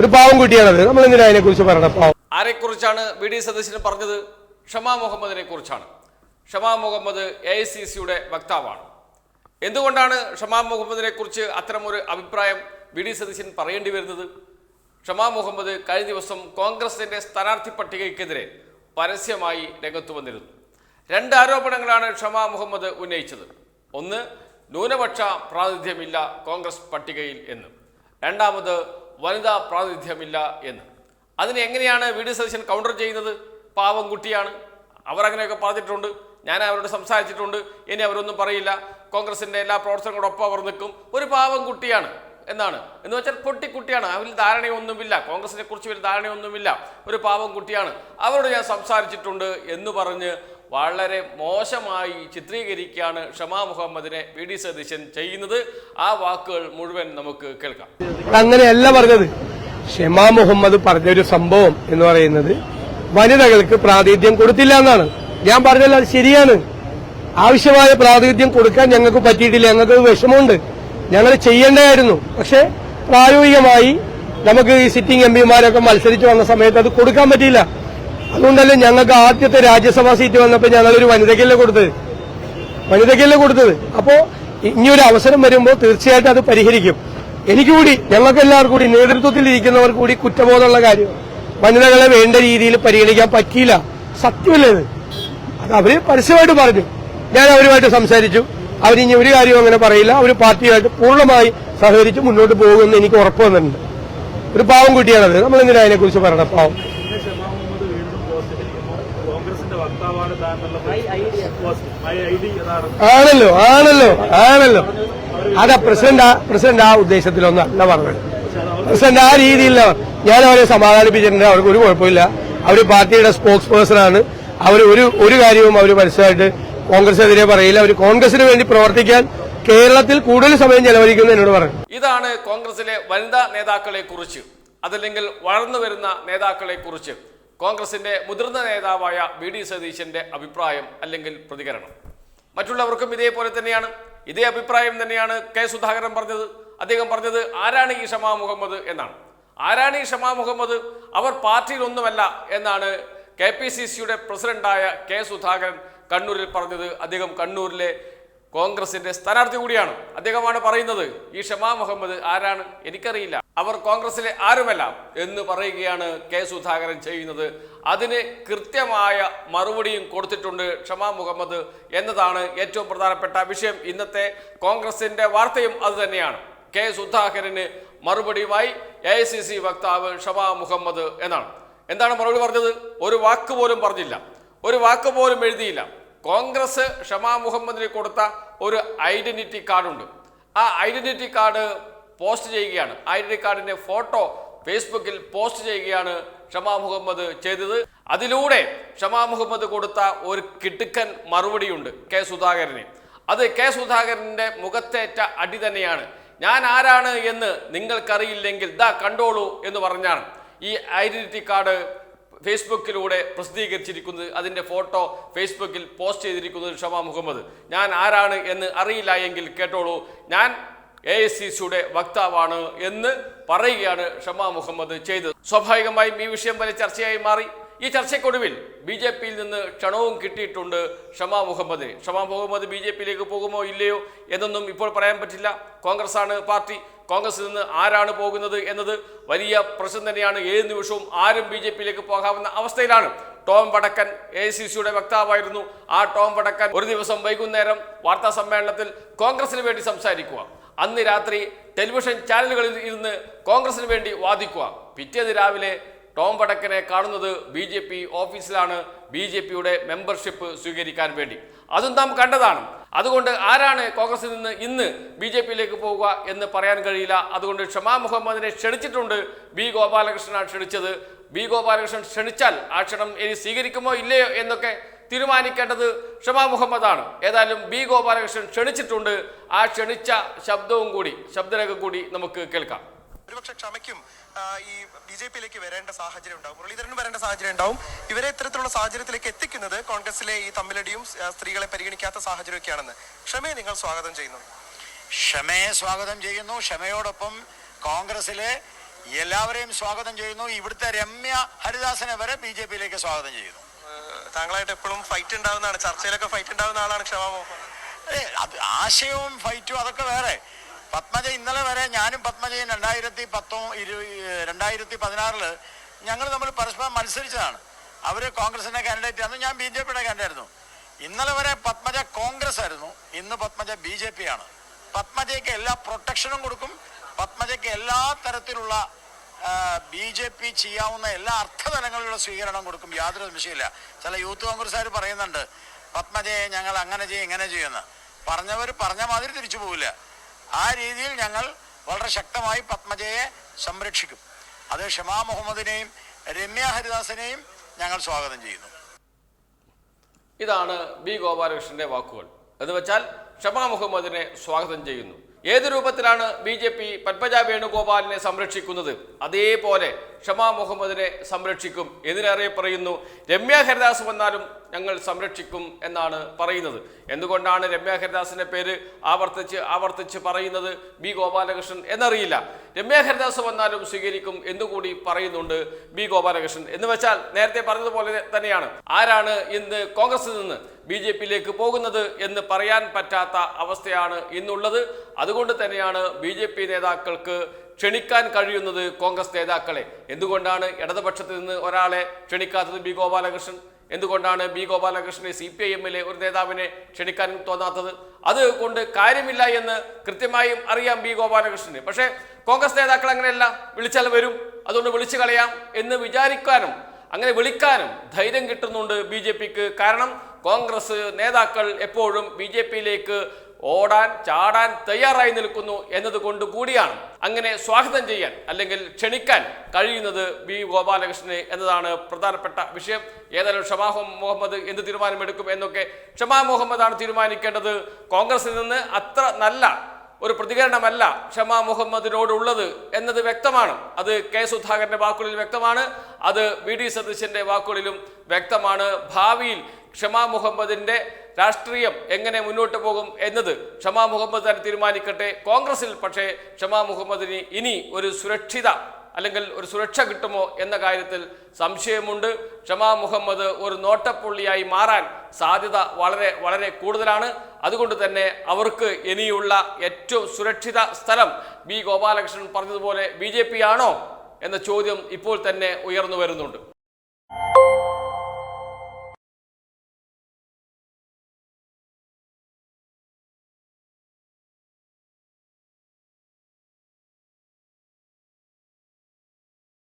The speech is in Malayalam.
ഒരു പാവം കുട്ടിയാണത്. നമ്മൾ എന്തിനാ അതിനെ കുറിച്ച് പറയണം പാവം. ആരെക്കുറിച്ചാണ് വി ഡി സതീശൻ പറഞ്ഞത്? ഷമാ മുഹമ്മദിനെ കുറിച്ചാണ് Shama Muhammad A I C സിയുടെ വക്താവാണ്. എന്തുകൊണ്ടാണ് ഷമാ മുഹമ്മദിനെ കുറിച്ച് അത്തരമൊരു അഭിപ്രായം വി ഡി സതീശൻ പറയേണ്ടി വരുന്നത്? ഷമാ മുഹമ്മദ് കഴിഞ്ഞ ദിവസം കോൺഗ്രസിന്റെ സ്ഥാനാർത്ഥി പട്ടികയ്ക്കെതിരെ പരസ്യമായി രംഗത്തു വന്നിരുന്നു. രണ്ട് ആരോപണങ്ങളാണ് ഷമാ മുഹമ്മദ് ഉന്നയിച്ചത്. ഒന്ന് ന്യൂനപക്ഷ പ്രാതിനിധ്യമില്ല കോൺഗ്രസ് പട്ടികയിൽ എന്ന്. രണ്ടാമത് വനിതാ പ്രാതിനിധ്യമില്ല എന്ന്. അതിന് എങ്ങനെയാണ് വി ഡി സതീശൻ കൗണ്ടർ ചെയ്യുന്നത്? പാവം കുട്ടിയാണ്. അവർ അങ്ങനെയൊക്കെ പറഞ്ഞിട്ടുണ്ട്. ഞാൻ അവരോട് സംസാരിച്ചിട്ടുണ്ട്. ഇനി അവരൊന്നും പറയില്ല. കോൺഗ്രസിന്റെ എല്ലാ പ്രവർത്തനങ്ങളോടൊപ്പം അവർ നിൽക്കും. ഒരു പാവം കുട്ടിയാണ് എന്നാണ്. എന്ന് വെച്ചാൽ പൊട്ടിക്കുട്ടിയാണ് അവരിൽ ധാരണയൊന്നുമില്ല. കോൺഗ്രസിനെ കുറിച്ച് വലിയ ധാരണയൊന്നുമില്ല. ഒരു പാവം കുട്ടിയാണ്. അവരോട് ഞാൻ സംസാരിച്ചിട്ടുണ്ട് എന്ന് പറഞ്ഞ് വളരെ മോശമായി ചിത്രീകരിക്കുകയാണ് ഷമാ മുഹമ്മദിനെ വി ഡി സതീശൻ ചെയ്യുന്നത്. ആ വാക്കുകൾ മുഴുവൻ നമുക്ക് കേൾക്കാം. അങ്ങനെയല്ല പറഞ്ഞത്. ഷമാ മുഹമ്മദ് പറഞ്ഞ ഒരു സംഭവം എന്ന് പറയുന്നത് വനിതകൾക്ക് പ്രാതിനിധ്യം കൊടുത്തില്ല എന്നാണ്. ഞാൻ പറഞ്ഞല്ലോ അത് ശരിയാണ്. ആവശ്യമായ പ്രാതിനിധ്യം കൊടുക്കാൻ ഞങ്ങൾക്ക് പറ്റിയിട്ടില്ല. ഞങ്ങൾക്ക് വിഷമമുണ്ട്. ഞങ്ങൾ ചെയ്യേണ്ടതായിരുന്നു. പക്ഷെ പ്രായോഗികമായി നമുക്ക് ഈ സിറ്റിംഗ് എം പിമാരൊക്കെ മത്സരിച്ച് വന്ന സമയത്ത് അത് കൊടുക്കാൻ പറ്റിയില്ല. അതുകൊണ്ടല്ലേ ഞങ്ങൾക്ക് ആദ്യത്തെ രാജ്യസഭാ സീറ്റ് വന്നപ്പോൾ ഞങ്ങളൊരു വനിതയ്ക്കല്ലേ കൊടുത്തത്? വനിതയ്ക്കല്ലേ കൊടുത്തത്? അപ്പോ ഇനിയൊരു അവസരം വരുമ്പോൾ തീർച്ചയായിട്ടും അത് പരിഹരിക്കും. എനിക്ക് കൂടി ഞങ്ങൾക്ക് എല്ലാവർക്കും കൂടി നേതൃത്വത്തിൽ ഇരിക്കുന്നവർ കൂടി കുറ്റബോധമുള്ള കാര്യം. വനിതകളെ വേണ്ട രീതിയിൽ പരിഗണിക്കാൻ പറ്റിയില്ല. സത്യമല്ലേ അത്? അവർ പരസ്യമായിട്ട് പറഞ്ഞു. ഞാൻ അവരുമായിട്ട് സംസാരിച്ചു. അവരിനി ഒരു കാര്യവും അങ്ങനെ പറയില്ല. അവർ പാർട്ടിയുമായിട്ട് പൂർണമായി സഹകരിച്ച് മുന്നോട്ട് പോകുമെന്ന് എനിക്ക് ഉറപ്പ് വന്നിട്ടുണ്ട്. ഒരു പാവം കുട്ടിയാണത്. നമ്മൾ എന്തിനാ അതിനെ കുറിച്ച് പറയണം പാവം പിന്നെ ഷമാ മുഹമ്മദ് വീണ്ടും പോസ്റ്റ് ഇട്ടിരിക്കുന്നു. കോൺഗ്രസിന്റെ വക്താവാണ് ആണല്ലോ ആണല്ലോ ആണല്ലോ. അതാ പ്രസിഡന്റ് ആ പ്രസിഡന്റ് ആ ഉദ്ദേശത്തിലൊന്നല്ല പറഞ്ഞത്. പ്രസിഡന്റ് ആ രീതിയില്ല ഞാൻ അവരെ സമാധാനിപ്പിച്ചിട്ടുണ്ട്. അവർക്ക് ഒരു കുഴപ്പമില്ല. അവർ പാർട്ടിയുടെ സ്പോക്സ് പേഴ്സൺ ആണ്. അവർ ഒരു ഒരു കാര്യവും അവർ മനസ്സിലായിട്ട് കോൺഗ്രസിനെതിരെ പറയില്ല. അവർ കോൺഗ്രസിന് വേണ്ടി പ്രവർത്തിക്കാൻ കേരളത്തിൽ കൂടുതൽ സമയം ചെലവഴിക്കുന്നു എന്നോട് പറഞ്ഞു. ഇതാണ് കോൺഗ്രസിലെ വനിതാ നേതാക്കളെ കുറിച്ച് അതല്ലെങ്കിൽ വളർന്നു വരുന്ന നേതാക്കളെ കുറിച്ച് കോൺഗ്രസിന്റെ മുതിർന്ന നേതാവായ വി ഡി സതീശന്റെ അഭിപ്രായം അല്ലെങ്കിൽ പ്രതികരണം. മറ്റുള്ളവർക്കും ഇതേപോലെ തന്നെയാണ്. ഇതേ അഭിപ്രായം തന്നെയാണ് കെ സുധാകരൻ പറഞ്ഞത്. അദ്ദേഹം പറഞ്ഞത് ആരാണ് ഈ ഷമാ മുഹമ്മദ്? എന്നാണ്. ആരാണ് ഈ ഷമാ മുഹമ്മദ്? അവർ പാർട്ടിയിലൊന്നുമല്ല എന്നാണ് കെ പി സി സിയുടെ പ്രസിഡന്റായ കെ സുധാകരൻ കണ്ണൂരിൽ പറഞ്ഞത്. അദ്ദേഹം കണ്ണൂരിലെ കോൺഗ്രസിന്റെ സ്ഥാനാർത്ഥി കൂടിയാണ്. അദ്ദേഹമാണ് പറയുന്നത് ഈ ഷമാ മുഹമ്മദ് ആരാണ്? എനിക്കറിയില്ല. അവർ കോൺഗ്രസിലെ ആരുമല്ല എന്ന് പറയുകയാണ് കെ സുധാകരൻ ചെയ്യുന്നത്. അതിന് കൃത്യമായ മറുപടിയും കൊടുത്തിട്ടുണ്ട് ഷമാ മുഹമ്മദ് എന്നതാണ് ഏറ്റവും പ്രധാനപ്പെട്ട വിഷയം. ഇന്നത്തെ കോൺഗ്രസിന്റെ വാർത്തയും അതുതന്നെയാണ് കെ സുധാകരന് മറുപടിയുമായി എ ഐ സി സി വക്താവ് ഷമാ മുഹമ്മദ് എന്നാണ്. എന്താണ് മറുപടി പറഞ്ഞത്? ഒരു വാക്ക് പോലും പറഞ്ഞില്ല. ഒരു വാക്ക് പോലും എഴുതിയില്ല. കോൺഗ്രസ് ഷമാ മുഹമ്മദിന് കൊടുത്ത ഒരു ഐഡന്റിറ്റി കാർഡുണ്ട്. ആ ഐഡന്റിറ്റി കാർഡ് പോസ്റ്റ് ചെയ്യുകയാണ്. ഐഡന്റി കാർഡിന്റെ ഫോട്ടോ ഫേസ്ബുക്കിൽ പോസ്റ്റ് ചെയ്യുകയാണ് ഷമാ മുഹമ്മദ് ചെയ്തത്. അതിലൂടെ ഷമാ മുഹമ്മദ് കൊടുത്ത ഒരു കിടുക്കൻ മറുപടിയുണ്ട് കെ സുധാകരന്. അത് കെ സുധാകരന്റെ മുഖത്തേറ്റ അടി തന്നെയാണ്. ഞാൻ ആരാണ് എന്ന് നിങ്ങൾക്കറിയില്ലെങ്കിൽ ദാ കണ്ടോളൂ എന്ന് പറഞ്ഞാണ് ഈ ഐഡന്റിറ്റി കാർഡ് ഫേസ്ബുക്കിലൂടെ പ്രസിദ്ധീകരിച്ചിരിക്കുന്നത്. അതിന്റെ ഫോട്ടോ ഫേസ്ബുക്കിൽ പോസ്റ്റ് ചെയ്തിരിക്കുന്നത് ഷമാ മുഹമ്മദ്. ഞാൻ ആരാണ് എന്ന് അറിയില്ല എങ്കിൽ കേട്ടോളൂ. ഞാൻ എ ഐ സി സിയുടെ വക്താവാണ് എന്ന് പറയുകയാണ് ഷമാ മുഹമ്മദ് ചെയ്തത്. സ്വാഭാവികമായും ഈ വിഷയം വലിയ ചർച്ചയായി മാറി. ഈ ചർച്ചയ്ക്കൊടുവിൽ ബി ജെ പിയിൽ നിന്ന് ക്ഷണവും കിട്ടിയിട്ടുണ്ട് ഷമാ മുഹമ്മദിന്. ഷമാ മുഹമ്മദ് ബി ജെ പിയിലേക്ക് പോകുമോ ഇല്ലയോ എന്നൊന്നും ഇപ്പോൾ പറയാൻ പറ്റില്ല. കോൺഗ്രസ് ആണ് പാർട്ടി. കോൺഗ്രസിൽ നിന്ന് ആരാണ് പോകുന്നത് എന്നത് വലിയ പ്രശ്നം തന്നെയാണ്. ഏത് നിമിഷവും ആരും ബി ജെ പിയിലേക്ക് പോകാവുന്ന അവസ്ഥയിലാണ്. ടോം വടക്കൻ എ സി സിയുടെ വക്താവായിരുന്നു. ആ ടോം വടക്കൻ ഒരു ദിവസം വൈകുന്നേരം വാർത്താ സമ്മേളനത്തിൽ കോൺഗ്രസിന് വേണ്ടി സംസാരിക്കുക. അന്ന് രാത്രി ടെലിവിഷൻ ചാനലുകളിൽ ഇരുന്ന് കോൺഗ്രസിന് വേണ്ടി വാദിക്കുക. പിറ്റേന്ന് രാവിലെ ടോം വടക്കനെ കാണുന്നത് ബി ജെ പി ഓഫീസിലാണ് ബി ജെ പിയുടെ മെമ്പർഷിപ്പ് സ്വീകരിക്കാൻ വേണ്ടി. അതും നാം കണ്ടതാണ്. അതുകൊണ്ട് ആരാണ് കോൺഗ്രസിൽ നിന്ന് ഇന്ന് ബി ജെ പിയിലേക്ക് പോവുക എന്ന് പറയാൻ കഴിയില്ല. അതുകൊണ്ട് ഷമാ മുഹമ്മദിനെ ക്ഷണിച്ചിട്ടുണ്ട് ബി ഗോപാലകൃഷ്ണനാണ് ക്ഷണിച്ചത്. ബി ഗോപാലകൃഷ്ണൻ ക്ഷണിച്ചാൽ ആ ക്ഷണം ഇനി സ്വീകരിക്കുമോ ഇല്ലയോ എന്നൊക്കെ തീരുമാനിക്കേണ്ടത് ഷമാ മുഹമ്മദാണ്. ഏതായാലും ബി ഗോപാലകൃഷ്ണൻ ക്ഷണിച്ചിട്ടുണ്ട്. ആ ക്ഷണിച്ച ശബ്ദവും കൂടി ശബ്ദരേഖ കൂടി നമുക്ക് കേൾക്കാം. ഒരുപക്ഷെ ക്ഷമയ്ക്കും ഈ ബി ജെ പിയിലേക്ക് വരേണ്ട സാഹചര്യം ഉണ്ടാവും. മുരളീധരന് വരേണ്ട സാഹചര്യം ഉണ്ടാവും. ഇവരെ ഇത്തരത്തിലുള്ള സാഹചര്യത്തിലേക്ക് എത്തിക്കുന്നത് കോൺഗ്രസിലെ ഈ തമ്മിലടിയും സ്ത്രീകളെ പരിഗണിക്കാത്ത സാഹചര്യമൊക്കെയാണെന്ന്. ക്ഷമയെ നിങ്ങൾ സ്വാഗതം ചെയ്യുന്നു. ക്ഷമയെ സ്വാഗതം ചെയ്യുന്നു. ക്ഷമയോടൊപ്പം കോൺഗ്രസിലെ എല്ലാവരെയും സ്വാഗതം ചെയ്യുന്നു. ഇവിടുത്തെ രമ്യ ഹരിദാസനെ വരെ ബി ജെ പിയിലേക്ക് സ്വാഗതം ചെയ്യുന്നു. താങ്കളായിട്ട് എപ്പോഴും ഫൈറ്റ് ഉണ്ടാവുന്നതാണ്. ചർച്ചയിലൊക്കെ ഫൈറ്റ് ഉണ്ടാവുന്ന ആളാണ് ക്ഷമാ മോഹൻ ഏ, അത് ആശയവും ഫൈറ്റും അതൊക്കെ വേറെ. പത്മജ ഇന്നലെ വരെ ഞാനും പത്മജയും രണ്ടായിരത്തി പത്തോ ഇരു രണ്ടായിരത്തി പതിനാറിൽ ഞങ്ങൾ നമ്മൾ പരസ്പരം മത്സരിച്ചതാണ്. അവർ കോൺഗ്രസിന്റെ കാൻഡിഡേറ്റ് ആയിരുന്നു ഞാൻ ബി ജെ പിയുടെ കാൻഡിഡേറ്റ് ആയിരുന്നു. ഇന്നലെ വരെ പത്മജ കോൺഗ്രസ് ആയിരുന്നു ഇന്ന് പത്മജ ബി ജെ പി ആണ്. പത്മജയ്ക്ക് എല്ലാ പ്രൊട്ടക്ഷനും കൊടുക്കും പത്മജയ്ക്ക് എല്ലാ തരത്തിലുള്ള ബി ജെ പി ചെയ്യാവുന്ന എല്ലാ അർത്ഥതലങ്ങളിലുള്ള സ്വീകരണം കൊടുക്കും. യാതൊരു സംശയമില്ല ചില യൂത്ത് കോൺഗ്രസ്സുകാർ പറയുന്നുണ്ട് പത്മജയെ ഞങ്ങൾ അങ്ങനെ ചെയ്യും ഇങ്ങനെ ചെയ്യുമെന്ന്. പറഞ്ഞവർ പറഞ്ഞ മാതിരി തിരിച്ചു പോവില്ല. ആ രീതിയിൽ ഞങ്ങൾ വളരെ ശക്തമായി പത്മജയെ സംരക്ഷിക്കും. അത് ഷമാ മുഹമ്മദിനെയും രമ്യ ഹരിദാസിനെയും ഞങ്ങൾ സ്വാഗതം ചെയ്യുന്നു. ഇതാണ് ബി ഗോപാലകൃഷ്ണന്റെ വാക്കുകൾ. എന്ന് വെച്ചാൽ ഷമാ മുഹമ്മദിനെ സ്വാഗതം ചെയ്യുന്നു. ഏത് രൂപത്തിലാണ് ബി ജെ പി പത്മജ വേണുഗോപാലിനെ സംരക്ഷിക്കുന്നത്? അതേപോലെ ഷമാ മുഹമ്മദിനെ സംരക്ഷിക്കും എന്തിനേറെ പറയുന്നു രമ്യ ഹരിദാസ് വന്നാലും ഞങ്ങൾ സംരക്ഷിക്കും എന്നാണ് പറയുന്നത്. എന്തുകൊണ്ടാണ് രമ്യ ഹരിദാസിന്റെ പേര് ആവർത്തിച്ച് ആവർത്തിച്ച് പറയുന്നത്? ബി ഗോപാലകൃഷ്ണൻ എന്നറിയില്ല. രമ്യ ഹരിദാസ് വന്നാലും സ്വീകരിക്കും എന്നുകൂടി പറയുന്നുണ്ട് ബി ഗോപാലകൃഷ്ണൻ. എന്ന് വെച്ചാൽ നേരത്തെ പറഞ്ഞതുപോലെ തന്നെയാണ്. ആരാണ് ഇന്ന് കോൺഗ്രസിൽ നിന്ന് ബി ജെ പിയിലേക്ക് പോകുന്നത് എന്ന് പറയാൻ പറ്റാത്ത അവസ്ഥയാണ് ഇന്നുള്ളത്. അതുകൊണ്ട് തന്നെയാണ് ബി നേതാക്കൾക്ക് ക്ഷണിക്കാൻ കഴിയുന്നത് കോൺഗ്രസ് നേതാക്കളെ. എന്തുകൊണ്ടാണ് ഇടതുപക്ഷത്തിൽ നിന്ന് ഒരാളെ ക്ഷണിക്കാത്തത് ബി ഗോപാലകൃഷ്ണൻ? എന്തുകൊണ്ടാണ് ബി ഗോപാലകൃഷ്ണനെ സി പി ഐ എമ്മിലെ ഒരു നേതാവിനെ ക്ഷണിക്കാൻ തോന്നാത്തത്? അതുകൊണ്ട് കാര്യമില്ല എന്ന് കൃത്യമായും അറിയാം ബി ഗോപാലകൃഷ്ണന്. പക്ഷേ കോൺഗ്രസ് നേതാക്കൾ അങ്ങനെയല്ല. വിളിച്ചാൽ വരും. അതുകൊണ്ട് വിളിച്ചു കളയാം എന്ന് വിചാരിക്കാനും അങ്ങനെ വിളിക്കാനും ധൈര്യം കിട്ടുന്നുണ്ട് ബി കാരണം കോൺഗ്രസ് നേതാക്കൾ എപ്പോഴും ബി ജെ പിയിലേക്ക് ഓടാൻ ചാടാൻ തയ്യാറായി നിൽക്കുന്നു എന്നതുകൊണ്ട് കൂടിയാണ്. അങ്ങനെ സ്വാഗതം ചെയ്യാൻ അല്ലെങ്കിൽ ക്ഷണിക്കാൻ കഴിയുന്നത് ബി ഗോപാലകൃഷ്ണന് എന്നതാണ് പ്രധാനപ്പെട്ട വിഷയം. ഏതായാലും ഷമാ മുഹമ്മദ് എന്ത് തീരുമാനമെടുക്കും എന്നൊക്കെ ഷമാ മുഹമ്മദാണ് തീരുമാനിക്കേണ്ടത്. കോൺഗ്രസിൽ നിന്ന് അത്ര നല്ല ഒരു പ്രതികരണമല്ല ഷമാ മുഹമ്മദിനോടുള്ളത് എന്നത് വ്യക്തമാണ്. അത് കെ സുധാകരന്റെ വാക്കുകളിൽ വ്യക്തമാണ്. അത് വി ഡി സതീശന്റെ വാക്കുകളിലും വ്യക്തമാണ്. ഭാവിയിൽ ഷമാ മുഹമ്മദിന്റെ രാഷ്ട്രീയം എങ്ങനെ മുന്നോട്ട് പോകും എന്നത് ഷമാ മുഹമ്മദ് തന്നെ തീരുമാനിക്കട്ടെ. കോൺഗ്രസിൽ പക്ഷേ ഷമാ മുഹമ്മദിന് ഇനി ഒരു സുരക്ഷിത അല്ലെങ്കിൽ ഒരു സുരക്ഷ കിട്ടുമോ എന്ന കാര്യത്തിൽ സംശയമുണ്ട്. ഷമാ മുഹമ്മദ് ഒരു നോട്ടപ്പുള്ളിയായി മാറാൻ സാധ്യത വളരെ വളരെ കൂടുതലാണ്. അതുകൊണ്ട് തന്നെ അവർക്ക് ഇനിയുള്ള ഏറ്റവും സുരക്ഷിത സ്ഥലം ബി ഗോപാലകൃഷ്ണൻ പറഞ്ഞതുപോലെ ബി ആണോ എന്ന ചോദ്യം ഇപ്പോൾ തന്നെ ഉയർന്നു വരുന്നുണ്ട്.